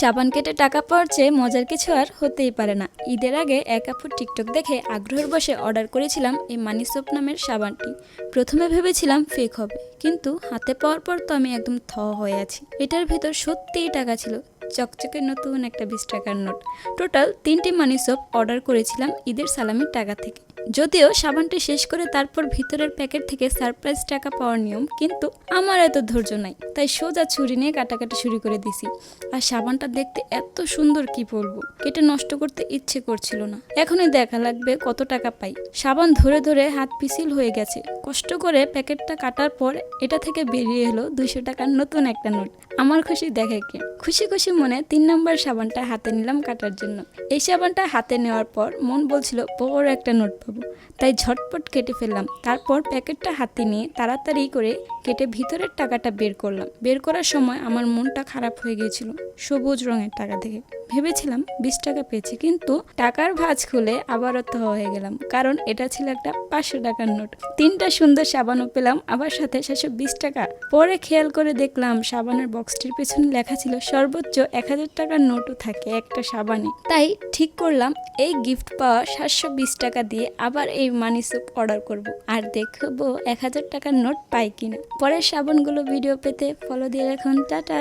সাবান কেটে টাকা পাওয়ার চেয়ে মজার কিছু আর হতেই পারে না। ঈদের আগে এক আপুর টিকটক দেখে আগ্রহের বসে অর্ডার করেছিলাম এই মানি সোপ নামের সাবানটি। প্রথমে ভেবেছিলাম ফেক হবে, কিন্তু হাতে পাওয়ার পর তো আমি একদম থ হয়ে আছি। এটার ভেতর সত্যিই টাকা ছিল, চকচকে নতুন একটা বিশ টাকার নোট। টোটাল তিনটি মানি সোপ অর্ডার করেছিলাম ঈদের সালামির টাকা থেকে। যদিও সাবানটি শেষ করে তারপর ভিতরের প্যাকেট থেকে সারপ্রাইজ টাকা পাওয়ার নিয়ম কিন্তু আমার এত ধৈর্য নাই, তাই সোজা ছুরি নিয়ে কাটাকাটি শুরু করে দিছি। আর সাবানটা দেখতে এত সুন্দর কি বলব, কেটে নষ্ট করতে ইচ্ছে করছিল না। এখনই দেখা লাগবে কত টাকা পাই। সাবান ধরে ধরে হাত পিছিল হয়ে গেছে। কষ্ট করে প্যাকেটটা কাটার পর এটা থেকে বেরিয়ে এলো দুইশো টাকার নতুন একটা নোট। আমার খুশি দেখে কে। খুশি খুশি মনে তিন নম্বর সাবানটা হাতে নিলাম কাটার জন্য। এই সাবানটা হাতে নেওয়ার পর মন বলছিল, বড় একটা নোট পাবো। তাই ঝটপট কেটে ফেললাম। তারপর প্যাকেটটা হাতে নিয়ে তাড়াতাড়ি করে কেটে ভিতরের টাকাটা বের করলাম। বের করার সময় আমার মনটা খারাপ হয়ে গিয়েছিল সবুজ রঙের টাকা থেকে। ভেবেছিলাম বিশ টাকা পেয়েছি, কিন্তু টাকার ভাঁজ খুলে আবারও তো হয়ে গেলাম, কারণ এটা ছিল একটা পাঁচশো টাকার নোট। তিনটা সুন্দর সাবানও পেলাম, আবার সাথে সাতশো বিশ টাকা। পরে খেয়াল করে দেখলাম সাবানের বক্সটির পেছনে লেখা ছিল, সর্বোচ্চ এক হাজার টাকার নোটও থাকে একটা সাবানে। তাই ঠিক করলাম, এই গিফট পাওয়া সাতশো বিশ টাকা দিয়ে আবার এই মানি স্যুপ অর্ডার করব। আর দেখব এক হাজার টাকার নোট পাই কিনা। পরের সাবানগুলো ভিডিও পেতে ফলো দিয়ে রাখুন। টাটা!